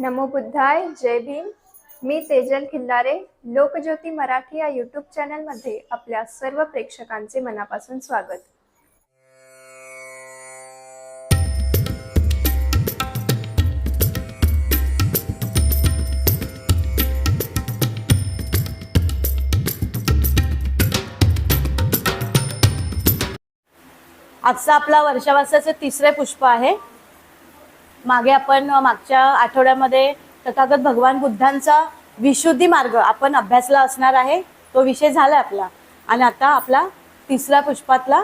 नमो बुद्धाय जय भीम. मी तेजल खिल्लारे लोकज्योती मराठी या यूट्यूब चॅनलमध्ये आपल्या सर्व प्रेक्षकांचे मनापासून स्वागत. आजचा आपला वर्षावासाचं तिसरे पुष्प आहे. मागे आपण मागच्या आठवड्यामध्ये तथागत भगवान बुद्धांचा विशुद्धी मार्ग आपण अभ्यासला असणार आहे तो विषय झाला आपला. आणि आता आपला तिसरा पुष्पातला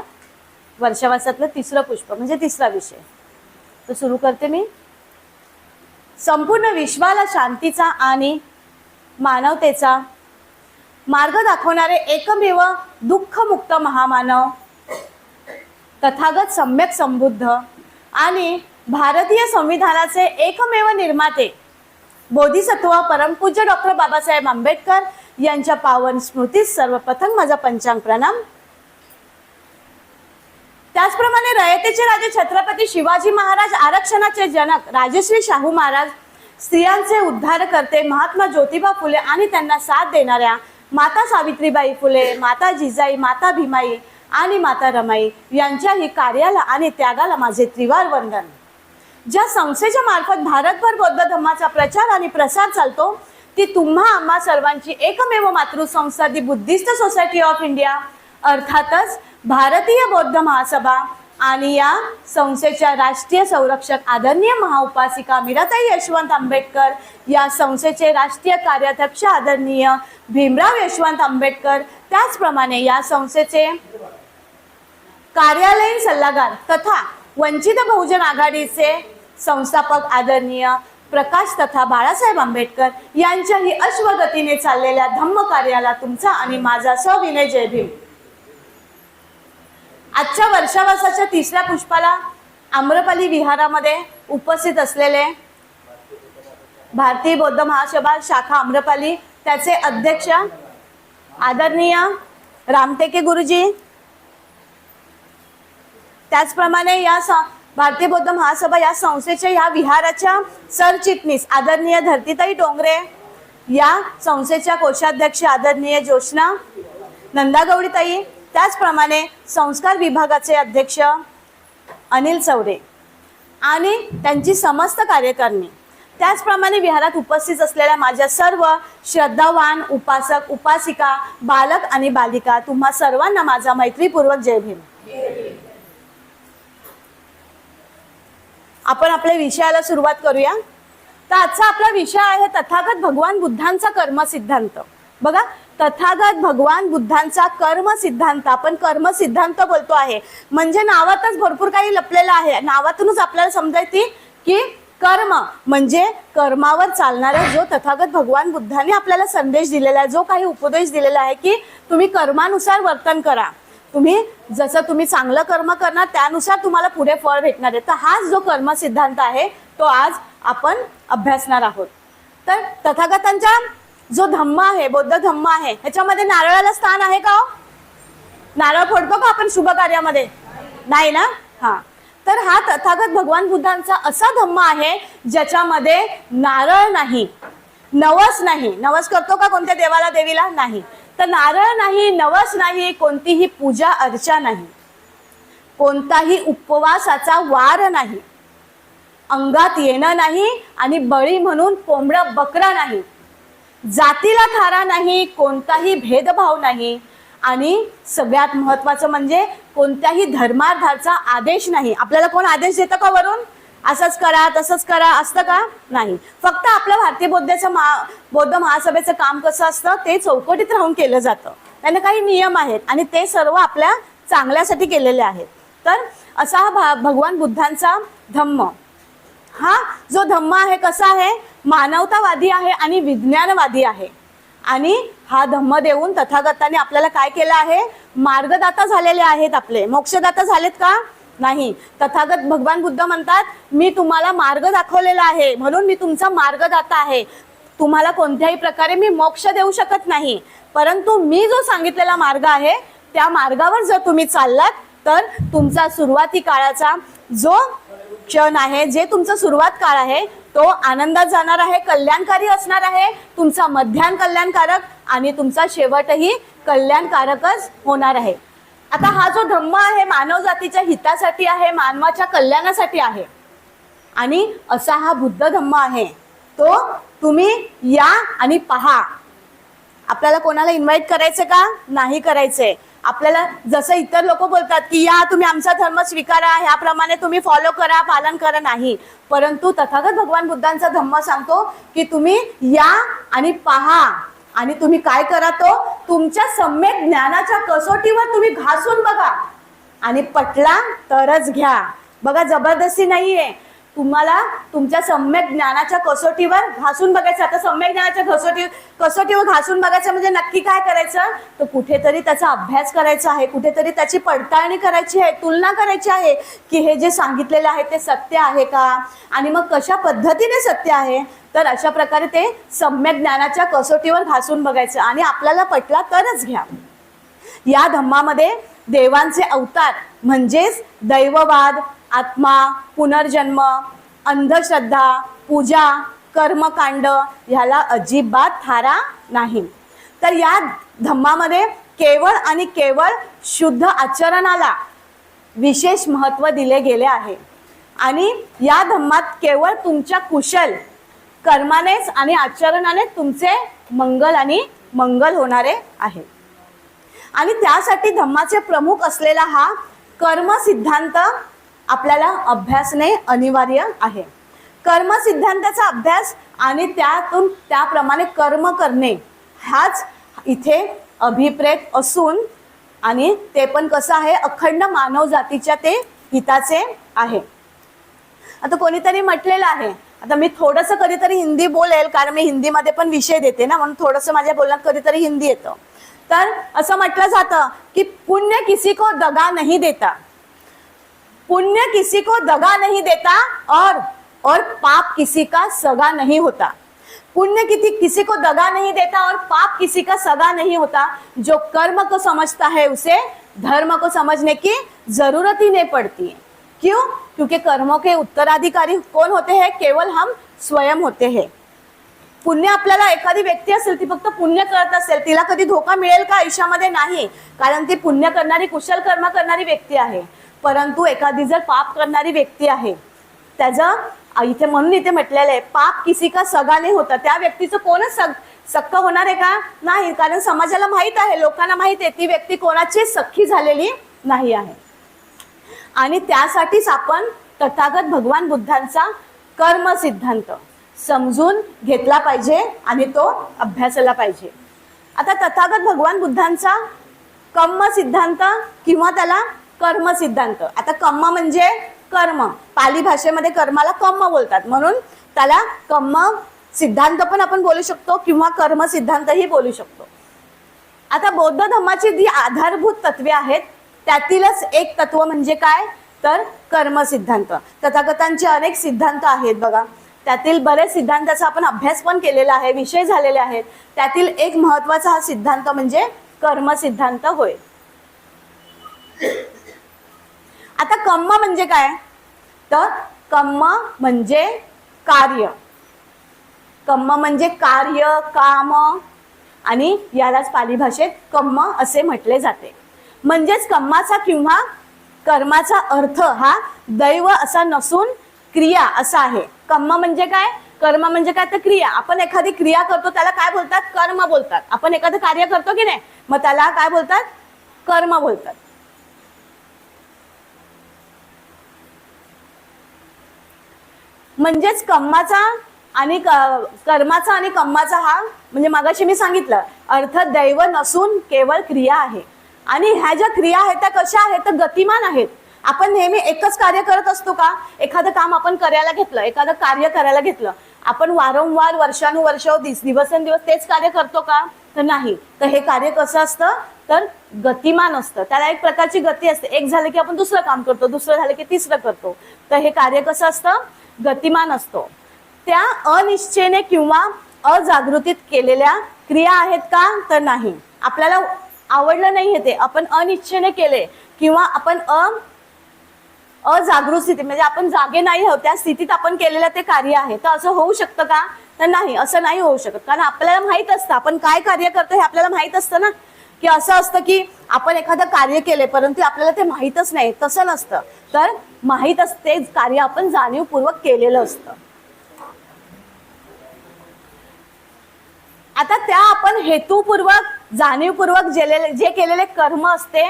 वर्षावासातलं तिसरं पुष्प म्हणजे तिसरा विषय. तो सुरू करते मी. संपूर्ण विश्वाला शांतीचा आणि मानवतेचा मार्ग दाखवणारे एकमेव दुःखमुक्त महामानव तथागत सम्यक संबुद्ध आणि भारतीय संविधानाचे एकमेव निर्माते बोधिसत्व परमपूज्य डॉक्टर बाबासाहेब आंबेडकर यांच्या पावन स्मृतीस सर्वप्रथम माझा पंचांग प्रणाम. त्याचप्रमाणे रयतेचे राजे छत्रपती शिवाजी महाराज आरक्षणाचे जनक राजश्री शाहू महाराज स्त्रियांचे उद्धार करते महात्मा ज्योतिबा फुले आणि त्यांना साथ देणाऱ्या माता सावित्रीबाई फुले माता जिजाई माता भीमाई आणि माता रमाई यांच्याही कार्याला आणि त्यागाला माझे त्रिवार वंदन. ज्या संस्थेच्या मार्फत भारतभर बौद्ध धर्माचा प्रचार आणि प्रसार चालतो ती तुम्हा आम्हा सर्वांची एकमेव मातृसंस्था the Buddhist society of India अर्थातच भारतीय बौद्ध महासभा आणि या संस्थेच्या राष्ट्रीय संरक्षक आदरणीय महाउपासिका मीराताई यशवंत आंबेडकर या संस्थेचे राष्ट्रीय कार्याध्यक्ष आदरणीय भीमराव यशवंत आंबेडकर त्याचप्रमाणे या संस्थेचे कार्यालयीन सल्लागार तथा वंचित बहुजन आघाडीचे संस्थापक आदरणीय प्रकाश तथा बाळासाहेब आंबेडकर यांच्याही अश्वगतीने चाललेल्या धम्म कार्याला तुमचा आणि माझा सविनय जय भीम. आजच्या वर्षावासाच्या तिसऱ्या पुष्पाला आम्रपाली विहारामध्ये उपस्थित असलेले भारतीय बौद्ध महासभा शाखा आम्रपाली त्याचे अध्यक्ष आदरणीय रामटेके गुरुजी. त्याचप्रमाणे या भारतीय बौद्ध महासभा या संस्थेच्या या विहाराच्या सरचिटणीस आदरणीय धरतीताई डोंगरे या संस्थेच्या कोषाध्यक्ष आदरणीय जोशना नंदागौडीताई त्याचप्रमाणे संस्कार विभागाचे अध्यक्ष अनिल चौरे आणि त्यांची समस्त कार्यकारिणी. त्याचप्रमाणे विहारात उपस्थित असलेल्या माझ्या सर्व श्रद्धावान उपासक उपासिका बालक आणि बालिका तुम्हा सर्वांना माझा मैत्रीपूर्वक जय भीम. आपण आपल्या विषयाला सुरुवात करूया. तर आजचा आपला विषय आहे तथागत भगवान बुद्धांचा कर्म सिद्धांत बघा तथागत भगवान बुद्धांचा कर्म सिद्धांत आपण कर्म सिद्धांत बोलतो आहे. म्हणजे नावातच भरपूर काही लपलेलं आहे. नावातूनच आपल्याला समजायची की कर्म म्हणजे कर्मावर चालणारा जो तथागत भगवान बुद्धांनी आपल्याला संदेश दिलेला आहे जो काही उपदेश दिलेला आहे की तुम्ही कर्मानुसार वर्तन करा. तुम्ही जसं तुम्ही चांगलं कर्म करणार त्यानुसार तुम्हाला पुढे फळ भेटणार आहे. तर हाच जो कर्म सिद्धांत आहे तो आज आपण अभ्यासणार आहोत. तर तथागतांचा जो धम्म आहे बौद्ध धम्म आहे ह्याच्यामध्ये नारळाला स्थान आहे का हो? नारळ फोडतो का आपण शुभ कार्यामध्ये? नाही ना? हा. तर हा तथागत भगवान बुद्धांचा असा धम्म आहे ज्याच्यामध्ये नारळ नाही नवस नाही. नवस करतो का कोणत्या देवाला देवीला? नाही. तर नारळ नाही नवस नाही कोणतीही पूजा अर्चा नाही. कोणताही उपवासाचा वार नाही. अंगात येणं नाही आणि बळी म्हणून कोंबडा बकरा नाही. जातीला थारा नाही कोणताही भेदभाव नाही. आणि सगळ्यात महत्वाचं म्हणजे कोणत्याही धर्माधारचा आदेश नाही. आपल्याला कोण आदेश देतं का वरून? असंच करा तसंच करा असतं का? नाही. फक्त आपलं भारतीय बौद्धाचं महा बौद्ध महासभेचं काम कसं असतं? ते चौकटीत राहून केलं जातं. त्यांना काही नियम आहेत आणि ते सर्व आपल्या चांगल्यासाठी केलेले आहेत. तर असा हा भा- भगवान बुद्धांचा धम्म. हा जो धम्म आहे कसा आहे? मानवतावादी आहे आणि विज्ञानवादी आहे. आणि हा धम्म देऊन तथागताने आपल्याला काय केलं आहे? मार्गदाता झालेले आहेत आपले. मोक्षदाता झालेत का? नाही. तथागत भगवान बुद्ध म्हणतात मी तुम्हाला मार्ग दाखवलेला आहे. म्हणून मी तुमचा मार्गदाता आहे. तुम्हाला कोणत्याही प्रकारे मी मोक्ष देऊ शकत नाही. परंतु मी जो सांगितलेला मार्ग आहे त्या मार्गावर जर तुम्ही चाललात तर तुमचा सुरुवाती काळाचा जो क्षण आहे जे तुमचा सुरुवात काळ आहे तो आनंदात जाणार आहे कल्याणकारी असणार आहे. तुमचा मध्यान कल्याणकारक आणि तुमचा शेवटही कल्याणकारकच होणार आहे. आता हा जो धम्म आहे मानव जातीच्या हितासाठी आहे मानवाच्या कल्याणासाठी आहे आणि असा हा बुद्ध धम्म आहे तो तुम्ही या आणि पहा. आपल्याला कोणाला इन्व्हाइट करायचं का? नाही करायचंय. आपल्याला जसं इतर लोक बोलतात की या तुम्ही आमचा धर्म स्वीकारा ह्याप्रमाणे तुम्ही फॉलो करा पालन करा. नाही. परंतु तथागत भगवान बुद्धांचा धम्म सांगतो की तुम्ही या आणि पहा. आणि तुम्ही काय करा तो? तुमच्या सम्यक ज्ञानाच्या कसोटीवर तुम्ही घासून बघा. आणि पटला तरच घ्या. बघा जबरदस्ती नाहीये. तुम्हाला तुमच्या सम्यक ज्ञानाच्या कसोटीवर घासून बघायचं. आता सम्यक ज्ञानाच्या कसोटी कसोटीवर घासून बघायचं म्हणजे नक्की काय करायचं? तर कुठेतरी त्याचा अभ्यास करायचा आहे. कुठेतरी त्याची पडताळणी करायची आहे तुलना करायची आहे की हे जे सांगितलेलं आहे ते सत्य आहे का? आणि मग कशा पद्धतीने सत्य आहे? तर अशा प्रकारे ते सम्यक ज्ञानाच्या कसोटीवर घासून बघायचं. आणि आपल्याला पटला तरच घ्या. या धम्मामध्ये देवांचे अवतार म्हणजेच दैववाद आत्मा पुनर्जन्म अंधश्रद्धा पूजा कर्मकांड ह्याला अजिबात थारा नाही. तर या धम्मामध्ये केवळ आणि केवळ शुद्ध आचरणाला विशेष महत्त्व दिले गेले आहे. आणि या धम्मात केवळ तुमच्या कुशल कर्मानेच आणि आचरणाने तुमचे मंगल आणि मंगल होणारे आहे. आणि त्यासाठी धम्माचे प्रमुख असलेला हा कर्म सिद्धांत आपल्याला अभ्यासणे अनिवार्य आहे. कर्म सिद्धांताचा अभ्यास आणि त्यातून त्याप्रमाणे कर्म करणे हाच इथे अभिप्रेत असून आणि ते पण कसं आहे अखंड मानव जातीच्या ते हिताचे आहे. आता कोणीतरी म्हटलेलं आहे आता मी थोडंसं कधीतरी हिंदी बोलेल कारण मी हिंदीमध्ये पण विषय देते ना म्हणून थोडंसं माझ्या बोलण्यात कधीतरी हिंदी येतं. तर असं म्हटलं जातं की पुण्य किसी को दगा नाही देता. पुण्य किसी को दगा नहीं देता और और पाप किसी का सगा नहीं होता। पुण्य किसी किसी को दगा नहीं देता और पाप किसी का सगा नहीं होता। जो कर्म को समझता है उसे धर्म को समझने की जरूरत ही नहीं पड़ती है। क्यों? क्योंकि कर्मों के उत्तराधिकारी कौन होते हैं? केवल हम स्वयं होते हैं। पुण्य आपल्याला एखादी व्यक्ती असेल ती फक्त पुण्य करत असेल तिला कधी धोका मिळेल का? आयुष्यामध्ये नाही. कारण ती पुण्य करणारी कुशल कर्म करणारी व्यक्ती आहे. परंतु एखादी जर पाप करणारी व्यक्ती आहे त्याचं इथे म्हणून इथे म्हटलेलं आहे पाप किसी का सगाने होतं त्या व्यक्तीचं कोणच सग सक्क होणार आहे का? नाही कारण समाजाला माहीत आहे लोकांना माहीत आहे ती व्यक्ती कोणाची सख्खी झालेली नाही आहे. आणि त्यासाठीच आपण तथागत भगवान बुद्धांचा कर्म सिद्धांत समजून घेतला पाहिजे आणि तो अभ्यासाला पाहिजे. आता तथागत भगवान बुद्धांचा कम्म सिद्धांत किंवा त्याला कर्म सिद्धांत. आता कम्म म्हणजे कर्म. पाली भाषेमध्ये कर्माला कम्म बोलतात. म्हणून त्याला कम्म सिद्धांत पण आपण बोलू शकतो किंवा कर्म सिद्धांतही बोलू शकतो. आता बौद्ध धर्माची जी आधारभूत तत्वे आहेत त्यातीलच एक तत्व म्हणजे काय? तर कर्म सिद्धांत. तथागतांचे अनेक सिद्धांत आहेत बघा. त्यातील बरेच सिद्धांताचा आपण अभ्यास पण केलेला आहे विषय झालेले आहेत. त्यातील एक महत्त्वाचा हा सिद्धांत म्हणजे कर्म सिद्धांत होय. आता कम्म म्हणजे काय? तर कम्म म्हणजे कार्य. कम्म म्हणजे कार्य काम आणि यालाच पाली भाषेत कम्म असे म्हटले जाते. म्हणजेच कम्माचा किंवा कर्माचा अर्थ हा दैव असा नसून क्रिया असा आहे. कम्म म्हणजे काय? कर्म म्हणजे काय? तर क्रिया. आपण एखादी क्रिया करतो त्याला काय बोलतात? कर्म बोलतात. आपण एखादं कार्य करतो की नाही? मग त्याला काय बोलतात? कर्म बोलतात. म्हणजेच कम्माचा आणि कर्माचा आणि कम्माचा हा म्हणजे मागाशी मी सांगितलं अर्थ दैव नसून केवळ क्रिया आहे. आणि ह्या ज्या क्रिया आहेत त्या कशा आहेत तर गतिमान आहेत. आपण नेहमी एकच कार्य करत असतो का? एखादं काम आपण करायला घेतलं एखादं कार्य करायला घेतलं आपण वारंवार वर्षानुवर्ष दिवसेंदिवस तेच कार्य करतो का? तर नाही. तर हे कार्य कसं असतं? तर गतिमान असतं. त्याला एक प्रकारची गती असते. एक झालं की आपण दुसरं काम करतो दुसरं झालं की तिसरं करतो. तर हे कार्य कसं असतं? गतिमान असतो. त्या अनिश्चयने किंवा अजागृतीत केलेल्या क्रिया आहेत का? तर नाही. आपल्याला आवडलं नाही ते. आपण अनिश्चयने केले किंवा आपण अ अजागृत स्थिती म्हणजे आपण जागे नाही आहोत त्या स्थितीत आपण केलेलं ते कार्य आहे. तर असं होऊ शकतं का? तर नाही असं नाही होऊ शकत. कारण आपल्याला माहीत असतं आपण काय कार्य करतो हे आपल्याला माहीत असतं ना? की असं असतं की आपण एखादं कार्य केले परंतु आपल्याला ते माहीतच नाही तसं नसतं. तर माहीत असते कार्य आपण जाणीवपूर्वक केलेलं असतं. आता त्या आपण हेतूपूर्वक जाणीवपूर्वक जेलेले जे केलेले कर्म असते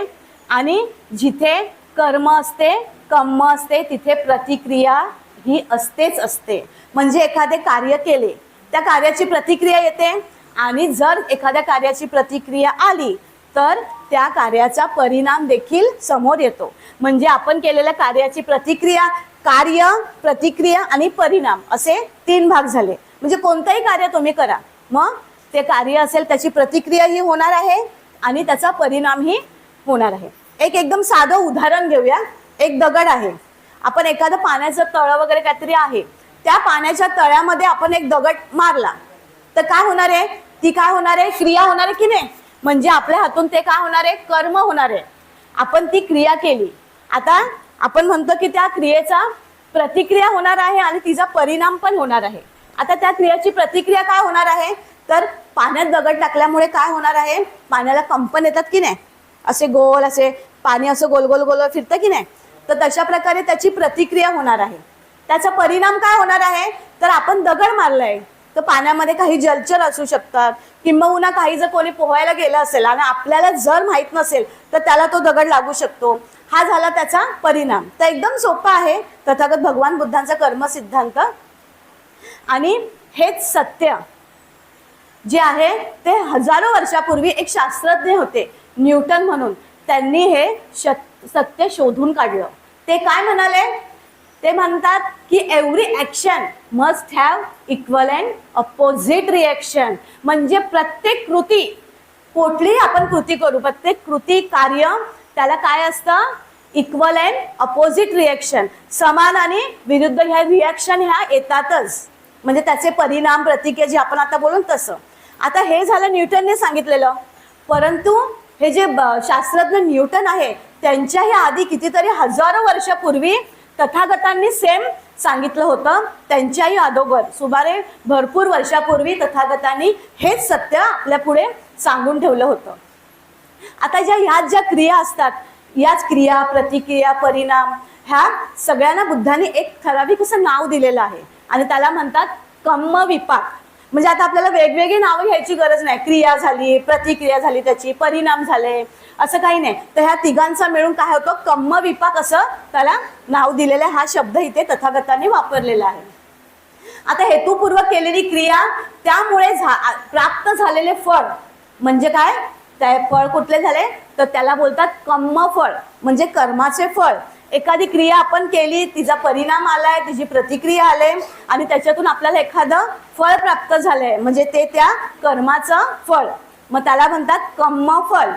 आणि जिथे कर्म असते कम असते तिथे प्रतिक्रिया ही असतेच असते. म्हणजे एखादे कार्य केले त्या कार्याची प्रतिक्रिया येते आणि जर एखाद्या कार्याची प्रतिक्रिया आली तर त्या कार्याचा परिणाम देखील समोर येतो. म्हणजे आपण केलेल्या कार्याची प्रतिक्रिया कार्य प्रतिक्रिया आणि परिणाम असे तीन भाग झाले. म्हणजे कोणतंही कार्य तुम्ही करा. मग ते कार्य असेल त्याची प्रतिक्रिया ही होणार आहे आणि त्याचा परिणामही होणार आहे. एक एकदम साधं उदाहरण घेऊया. एक दगड आहे. आपण एखादं पाण्याचं तळं वगैरे काहीतरी आहे. त्या पाण्याच्या तळ्यामध्ये आपण एक दगड मारला. तर काय होणार आहे? ती काय होणार आहे? क्रिया होणार आहे की नाही? म्हणजे आपल्या हातून ते काय होणार आहे? कर्म होणार आहे. आपण ती क्रिया केली. आता आपण म्हणतो की त्या क्रियेचा प्रतिक्रिया होणार आहे आणि तिचा परिणाम पण होणार आहे. आता त्या क्रियाची प्रतिक्रिया काय होणार आहे? तर पाण्यात दगड टाकल्यामुळे काय होणार आहे? पाण्याला कंपन येतात की नाही? असे गोल असे पाणी असं गोल गोल गोल फिरतं की नाही? तर तशा प्रकारे त्याची प्रतिक्रिया होणार आहे. त्याचा परिणाम काय होणार आहे? तर आपण दगड मारलाय. तर पाण्यामध्ये काही जलचर असू शकतात किंबहुना काही जर कोणी पोहायला गेलं असेल आणि आपल्याला जर माहीत नसेल तर त्याला तो दगड लागू शकतो. हा झाला त्याचा परिणाम. तर एकदम सोपा आहे. तथागत भगवान बुद्धांचा कर्म सिद्धांत आणि हेच सत्य. जे आहे ते हजारो वर्षापूर्वी एक शास्त्रज्ञ होते न्यूटन म्हणून. त्यांनी हे शत- सत्य शोधून काढलं. ते काय म्हणाले? ते म्हणतात की every action must have equal and opposite reaction म्हणजे प्रत्येक कृती कुठलीही आपण कृती करू प्रत्येक कृती कार्य त्याला काय असतं? इक्वल अँड अपोजिट रिॲक्शन समान आणि विरुद्ध ह्या रिॲक्शन ह्या येतातच. म्हणजे त्याचे परिणाम प्रतिक्रिया जे आपण आता बोलून तसं. आता हे झालं न्यूटनने सांगितलेलं. परंतु हे जे शास्त्रज्ञ न्यूटन आहे त्यांच्याही आधी कितीतरी हजारो वर्षापूर्वी तथागतांनी सेम सांगितलं होतं. त्यांच्याही अगोदर सुमारे भरपूर वर्षापूर्वी तथागतांनी हेच सत्य आपल्या पुढे सांगून ठेवलं होतं. आता ज्या ह्याच ज्या क्रिया असतात याच क्रिया प्रतिक्रिया परिणाम ह्या सगळ्यांना बुद्धाने एक ठराविक असं नाव दिलेलं आहे. आणि त्याला म्हणतात कम्म विपाक. म्हणजे आता आपल्याला वेगवेगळी नावं घ्यायची गरज नाही. क्रिया झाली प्रतिक्रिया झाली त्याची परिणाम झाले असं काही नाही. तर ह्या तिघांचा मिळून काय होतं? कम्म विपाक असं त्याला नाव दिलेलं हा शब्द इथे तथागताने वापरलेला आहे. आता हेतुपूर्वक केलेली क्रिया त्यामुळे प्राप्त झालेले फळ म्हणजे काय? त्या फळ कुठले झाले? तर त्याला बोलतात कम्म फळ. म्हणजे कर्माचे फळ. एखादी क्रिया आपण केली तिचा परिणाम आलाय तिची प्रतिक्रिया आले आणि त्याच्यातून आपल्याला एखादं फळ प्राप्त झालंय. म्हणजे ते त्या कर्माचं फळ. मग त्याला म्हणतात कम्म फळ.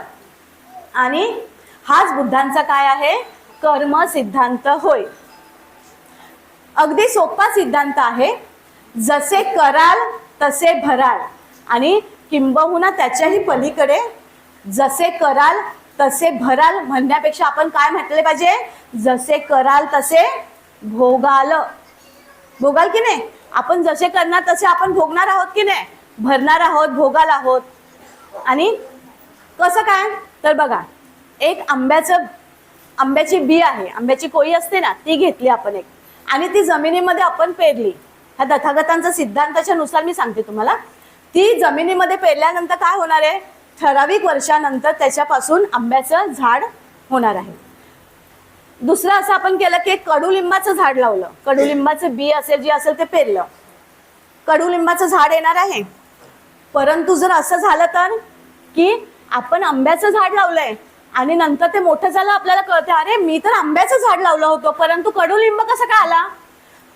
आणि हाच बुद्धांचा काय आहे? कर्म सिद्धांत होय. अगदी सोपा सिद्धांत आहे. जसे कराल तसे भराल. आणि किंबहुना त्याच्याही पलीकडे जसे कराल तसे भराल म्हणण्यापेक्षा आपण काय म्हटले पाहिजे? जसे कराल तसे भोगाल. भोगाल की नाही? आपण जसे करणार तसे आपण भोगणार आहोत की नाही? भरणार आहोत भोगाल आहोत. आणि कसं काय? तर बघा एक आंब्याचं आंब्याची बी आहे आंब्याची कोळी असते ना ती घेतली आपण एक. आणि ती जमिनीमध्ये आपण पेरली. ह्या तथागतांचा सिद्धांताच्या नुसार मी सांगते तुम्हाला. ती जमिनीमध्ये पेरल्यानंतर काय होणार आहे? ठराविक वर्षानंतर त्याच्यापासून आंब्याचं झाड होणार आहे. दुसरं असं आपण केलं की कडुलिंबाचं झाड लावलं. कडुलिंबाचं बी असेल जे असेल ते पेरलं. कडुलिंबाचं झाड येणार आहे. परंतु जर असं झालं तर की आपण आंब्याचं झाड लावलंय आणि नंतर ते मोठं झालं आपल्याला कळते अरे मी तर आंब्याचं झाड लावलं होतं परंतु कडुलिंब कसं काय आला?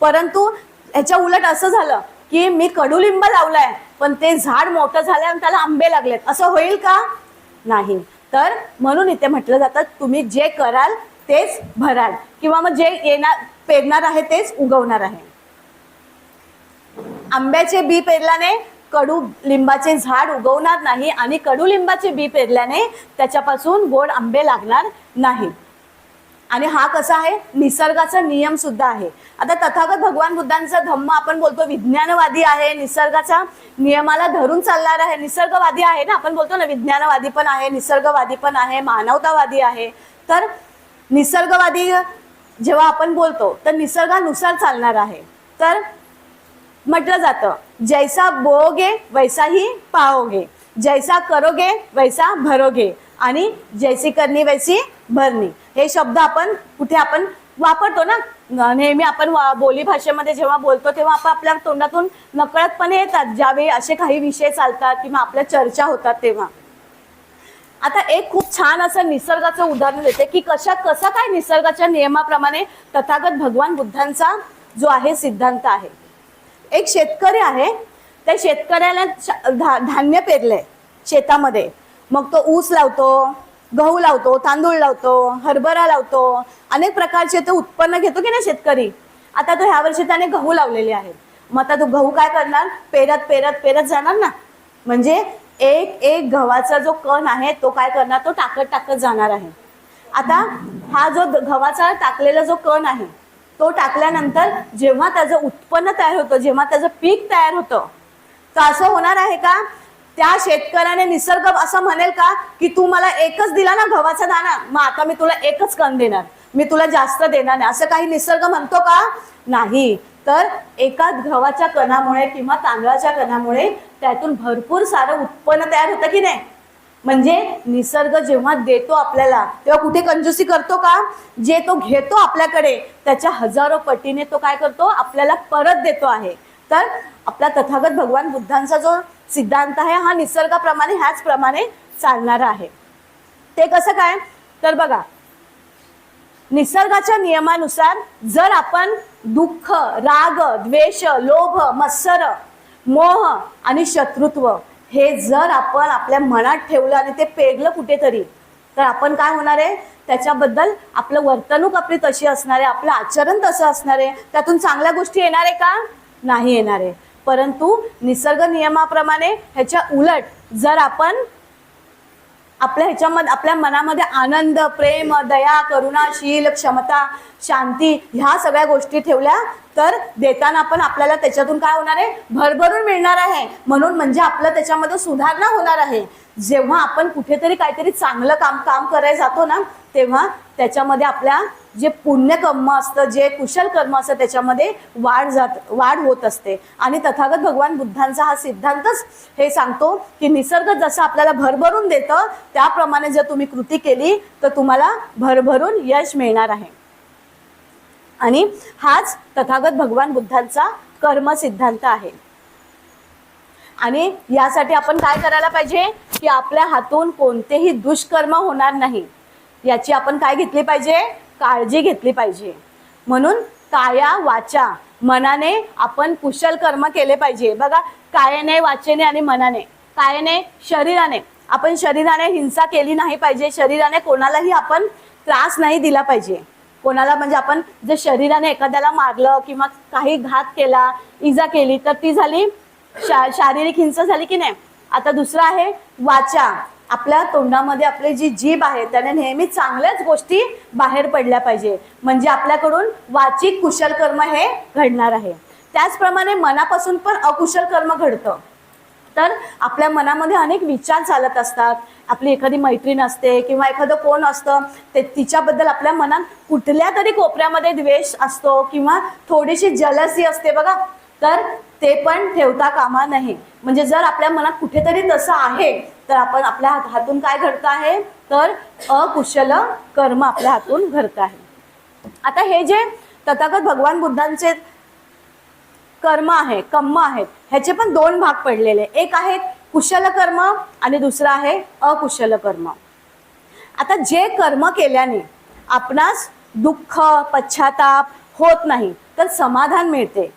परंतु ह्याच्या उलट असं झालं की मी कडुलिंब लावलाय पण ते झाड मोठं झालंय आणि त्याला आंबे लागलेत. असं होईल का? नाही. तर म्हणून इथे म्हटलं जातं तुम्ही जे कराल तेच भराल. किंवा मग जे येणार पेरणार आहे तेच उगवणार आहे. आंब्याचे बी पेरल्याने कडू लिंबाचे झाड उगवणार नाही आणि कडुलिंबाचे बी पेरल्याने त्याच्यापासून गोड आंबे लागणार नाही. आणि हा कसा आहे? निसर्गाचा नियम सुद्धा आहे. आता तथागत भगवान बुद्धांचा धम्म आपण बोलतो विज्ञानवादी आहे निसर्गाचा नियमाला धरून चालणार आहे. निसर्गवादी आहे ना? आपण बोलतो ना विज्ञानवादी पण आहे निसर्गवादी पण आहे मानवतावादी आहे. तर निसर्गवादी जेव्हा आपण बोलतो तर निसर्गानुसार चालणार आहे. तर म्हटलं जातं जैसा बोगे वैसा ही पाओगे. जैसा करोगे वैसा भरोगे. आणि जैसी करणी वैसी भरणी. हे शब्द आपण कुठे आपण वापरतो ना? नेहमी आपण बोली भाषेमध्ये जेव्हा बोलतो तेव्हा आपण आपल्या तोंडातून नकळतपणे येतात. ज्यावेळी असे काही विषय चालतात किंवा आपल्या चर्चा होतात तेव्हा. आता एक खूप छान असं निसर्गाचं उदाहरण देते की कशा कसा काय निसर्गाच्या नियमाप्रमाणे तथागत भगवान बुद्धांचा जो आहे सिद्धांत आहे. एक शेतकरी आहे त्या शेतकऱ्याला धान्य पेरलंय शेतामध्ये. मग तो ऊस लावतो गहू लावतो तांदूळ लावतो हरभरा लावतो. अनेक प्रकारचे तो उत्पन्न घेतो की नाही शेतकरी? आता तो ह्या वर्षी त्याने गहू लावलेले आहेत. मग आता तो गहू काय करणार? पेरत पेरत पेरत जाणार ना? म्हणजे एक एक गव्हाचा जो कण आहे तो काय करणार? तो टाकत टाकत जाणार आहे. आता हा जो गव्हाचा टाकलेला जो कण आहे तो टाकल्यानंतर जेव्हा त्याचं उत्पन्न तयार होतं जेव्हा त्याचं पीक तयार होतं तर असं होणार आहे का? त्या शेतकऱ्याने निसर्ग असं म्हणेल का की तू मला एकच दिला ना गव्हाचा दाना मग आता मी तुला एकच कण देणार मी तुला जास्त देणार नाही. असं काही निसर्ग म्हणतो का? नाही. तर एका गव्हाच्या कणामुळे किंवा तांदळाच्या कणामुळे त्यातून भरपूर सारं उत्पन्न तयार होतं की नाही? म्हणजे निसर्ग जेव्हा देतो आपल्याला तेव्हा कुठे कंजूसी करतो का? जे तो घेतो आपल्याकडे त्याच्या हजारो पटीने तो काय करतो? आपल्याला परत देतो आहे. तर आपला तथागत भगवान बुद्धांचा जो सिद्धांत आहे हा निसर्गाप्रमाणे ह्याच प्रमाणे चालणारा आहे. ते कसं काय? तर बघा निसर्गाच्या नियमानुसार जर आपण दुःख राग द्वेष लोभ मत्सर मोह आणि शत्रुत्व हे जर आपण आपल्या मनात ठेवलं आणि ते पेरलं कुठेतरी तर आपण काय होणार आहे? त्याच्याबद्दल आपलं वर्तणूक आपली तशी असणार आहे आपलं आचरण तसं असणार आहे. त्यातून चांगल्या गोष्टी येणार आहे का? नाही येणार आहे. परंतु निसर्ग नियमाप्रमाणे ह्याच्या उलट जर आपण आपल्या ह्याच्यामध्ये आपल्या मनामध्ये आनंद प्रेम दया करुणाशील क्षमता शांती ह्या सगळ्या गोष्टी ठेवल्या तर देताना पण आपल्याला त्याच्यातून काय होणार आहे? भरभरून मिळणार आहे. म्हणून म्हणजे आपलं त्याच्यामध्ये सुधारणा होणार आहे. जेव्हा आपण कुठेतरी काहीतरी चांगलं काम काम करायला जातो ना तेव्हा त्याच्यामध्ये आपल्या जे पुण्यकर्म असतं जे कुशल कर्म असतं त्याच्यामध्ये वाढ जात वाढ होत असते. आणि तथागत भगवान बुद्धांचा हा सिद्धांतच हे सांगतो की निसर्ग जसं आपल्याला भरभरून देतं त्याप्रमाणे जर तुम्ही कृती केली तर तुम्हाला भरभरून यश मिळणार आहे. आणि हाच तथागत भगवान बुद्धांचा कर्म सिद्धांत आहे. आणि यासाठी आपण काय करायला पाहिजे? की आपल्या हातून कोणतेही दुष्कर्म होणार नाही. याची आपण काय घेतली पाहिजे? काळजी घेतली पाहिजे. म्हणून काया वाचा. मनाने आपण कुशल कर्म केले पाहिजे. बघा कायाने वाचेने आणि मनाने. कायाने शरीराने. आपण शरीराने हिंसा केली नाही पाहिजे. शरीराने कोणालाही आपण त्रास नाही दिला पाहिजे. कोणाला म्हणजे आपण जर शरीराने एखाद्याला मारलं किंवा काही घात केला इजा केली तर ती झाली शा शारीरिक हिंसा झाली की नाही? आता दुसरं आहे वाचा. आपल्या तोंडामध्ये आपली जी जीभ आहे त्याने नेहमी चांगल्याच गोष्टी बाहेर पडल्या पाहिजे. म्हणजे आपल्याकडून वाचिक कुशल कर्म हे घडणार आहे. त्याचप्रमाणे मनापासून पण अकुशल कर्म घडतं. तर आपल्या मनामध्ये अनेक विचार चालत असतात. आपली एखादी मैत्रीण असते किंवा एखादं कोण असतं ते तिच्याबद्दल आपल्या मनात कुठल्या तरी कोपऱ्यामध्ये द्वेष असतो किंवा थोडीशी जलसी असते बघा. तर ते पण ठेवता कामा नाही. म्हणजे जर आपल्या मनात कुठेतरी तसं आहे तर आपण आपल्या हातून काय घडतं आहे? तर अकुशल कर्म आपल्या हातून घडत आहे. आता हे जे तथागत भगवान बुद्धांचे कर्म आहे कम्म आहेत ह्याचे पण दोन भाग पडलेले. एक आहे कुशल कर्म आणि दुसरं आहे अकुशल कर्म. आता जे कर्म केल्याने आपणास दुःख पश्चाताप होत नाही तर समाधान मिळते.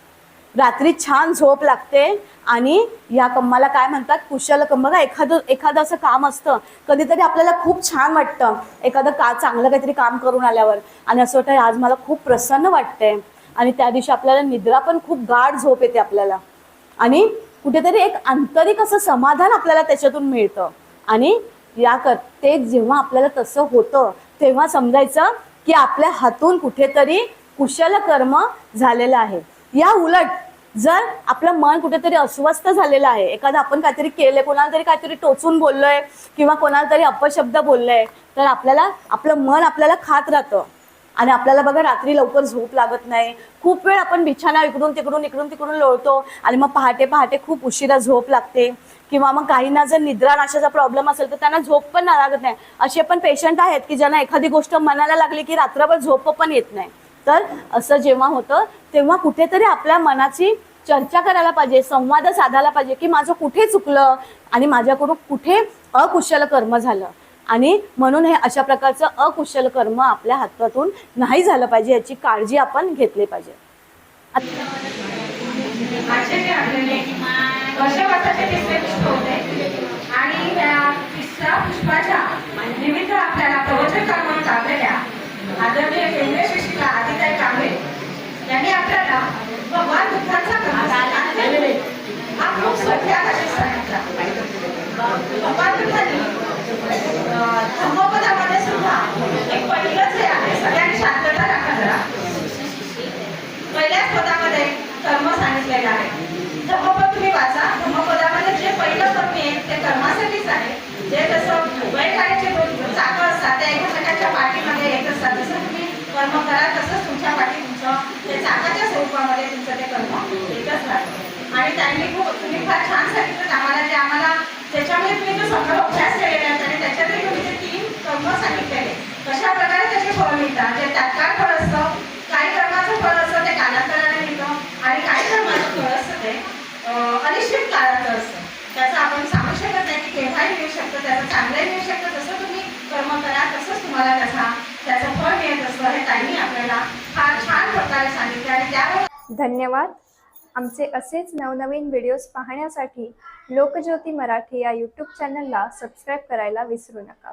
रात्री छान झोप लागते. आणि या कम्माला काय म्हणतात कुशल कम बघा एखादं एखादं असं काम असतं कधीतरी आपल्याला खूप छान वाटतं. एखादं का चांगलं काहीतरी काम करून आल्यावर. आणि असं वाटतं आज मला खूप प्रसन्न वाटतंय. आणि त्या दिवशी आपल्याला निद्रा पण खूप गाढ झोप येते आपल्याला. आणि कुठेतरी एक आंतरिक असं समाधान आपल्याला त्याच्यातून मिळतं. आणि या कर ते जेव्हा आपल्याला तसं होतं तेव्हा समजायचं की आपल्या हातून कुठेतरी कुशल कर्म झालेलं आहे. या उलट जर आपलं मन कुठेतरी अस्वस्थ झालेलं आहे एखादं आपण काहीतरी केलंय कोणाला तरी काहीतरी टोचून बोललोय किंवा कोणाला तरी अपशब्द बोललोय तर आपल्याला आपलं मन आपल्याला खात राहतं. आणि आपल्याला बघा रात्री लवकर झोप लागत नाही. खूप वेळ आपण बिछाना इकडून तिकडून इकडून तिकडून लोळतो आणि मग पहाटे पहाटे खूप उशिरा झोप लागते. किंवा मग काहींना जर निद्रा नाशाचा प्रॉब्लेम असेल तर त्यांना झोप पण लागत नाही. असे पण पेशंट आहेत की ज्यांना एखादी गोष्ट मनाला लागली की रात्रभर झोप पण येत नाही. तर असं जेव्हा होतं तेव्हा कुठेतरी आपल्या मनाची चर्चा करायला पाहिजे संवाद साधायला पाहिजे की माझं कुठे चुकलं आणि माझ्याकडून कुठे अकुशल कर्म झालं. आणि म्हणून हे अशा प्रकारचं अकुशल कर्म आपल्या हातातून नाही झालं पाहिजे याची काळजी आपण घेतली पाहिजे. आणि त्या तिसऱ्या पुष्पाच्या निमित्त आपल्याला प्रवचन कर्म चाललेल्या आदरणीय केंद्रीय शिक्षिका आदिताई कांबळे यांनी आपल्याला भगवान बुद्धांचा कर्म सांगितला. हा खूप सोप्या भाषेत सांगितला भगवान बुद्धांनी अं, धम्मपदामध्ये सुद्धा एक पहिलंच हे आहे सगळ्यांनी शांतता राखा जरा पहिल्याच पदामध्ये कर्म सांगितलेलं आहे धम्मपद तुम्ही वाचा धम्मपदामध्ये जे पहिलं कर्म आहे ते कर्मासाठीच आहे जे जसं बैलगाडीचे दोन चाकं असतात त्या एकमेकांच्या पाठीमध्ये येत असतात. जसं तुम्ही कर्म करा तसंच तुमच्या पाठी तुमचं ते चाकाच्या स्वरूपामध्ये तुमचं ते कर्म येतच राहतं आणि त्यांनी खूप तुम्ही फार छान सांगितलं आम्हाला जे आम्हाला त्याच्यामध्ये तुम्ही जो सगळं अभ्यास केलेला आहे आणि त्याच्यातही तुम्ही ते तीन कर्म सांगितलेले कशा प्रकारे त्याचे फळ मिळतात जे तात्काळ फळ असतं काही कर्माचं फळ असतं ते कालांतराने मिळतं आणि काही कर्माचं फळ असतं ते अं, अनिश्चित काळाचं असतं त्याचं आपण सांगू शकत वाईट येऊ शकतं त्याचं चांगलंही येऊ शकतं. जसं तुम्ही कर्म करा तसंच तुम्हाला त्याचा त्याचं फळ मिळत असतं हे त्यांनी आपल्याला फार छान प्रकारे सांगितलं आणि त्यावर धन्यवाद. आमचे असेच नवनवीन व्हिडिओज पाहण्यासाठी लोकज्योती मराठी या यूट्यूब चॅनलला सबस्क्राईब करायला विसरू नका.